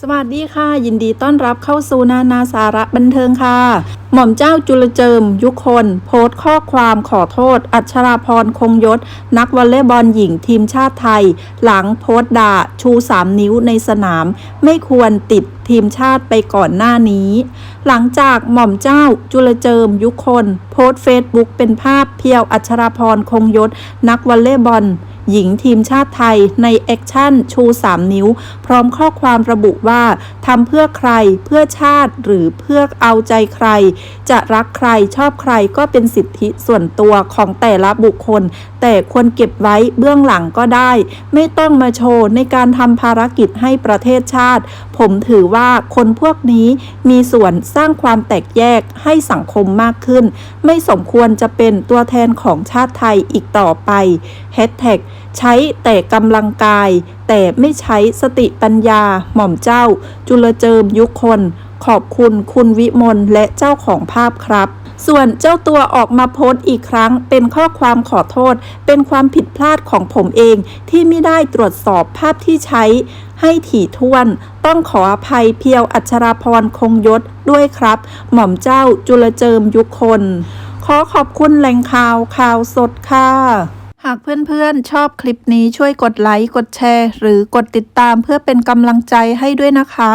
สวัสดีค่ะ ยินดีต้อนรับเข้าสู่นานาสาระบันเทิงค่ะ หม่อมเจ้าจุลเจิม ยุคน โพสต์ข้อความขอโทษ อัชราพรคงยศ นักวอลเลย์บอลหญิงทีมชาติไทย หลังโพสต์ด่าชู3นิ้วในสนาม ไม่ควรติดทีมชาติไปก่อนหน้านี้ หลังจากหม่อมเจ้าจุลเจิม ยุคน โพสต์เฟซบุ๊กเป็นภาพเพียวอัชราพรคงยศ นักวอลเลย์บอล หญิงทีมชาติไทยในแอคชั่นชู 3 นิ้ว พร้อมข้อความระบุว่าทำเพื่อใครเพื่อชาติหรือเพื่อเอาใจใคร จะรักใครชอบใครก็เป็นสิทธิส่วนตัวของแต่ละบุคคล แต่ควรเก็บไว้เบื้องหลังก็ได้ ไม่ต้องมาโชว์ในการทำภารกิจให้ประเทศชาติ ผมถือว่าคนพวกนี้มีส่วนสร้างความแตกแยกให้สังคมมากขึ้น ไม่สมควรจะเป็นตัวแทนของชาติไทยอีกต่อไปแฮชแท็กใช้แต่กำลังกาย แต่ไม่ใช้สติปัญญาหม่อมเจ้า จุลเจิมยุคน ขอบคุณคุณวิมลและเจ้าของภาพครับ ส่วนเจ้าตัวออกมาโพสต์อีกครั้ง เป็นข้อความขอโทษ เป็นความผิดพลาดของผมเองที่ไม่ได้ตรวจสอบภาพที่ใช้ ให้ถี่ถ้วน ต้องขออภัยเพียวอัชราพรคงยศด้วยครับ หม่อมเจ้าจุลเจิมยุคน ขอขอบคุณแหล่งข่าวข่าวสดค่ะหากเพื่อนๆ ชอบคลิปนี้ช่วยกดไลค์ กดแชร์ หรือกดติดตามเพื่อเป็นกำลังใจให้ด้วยนะคะ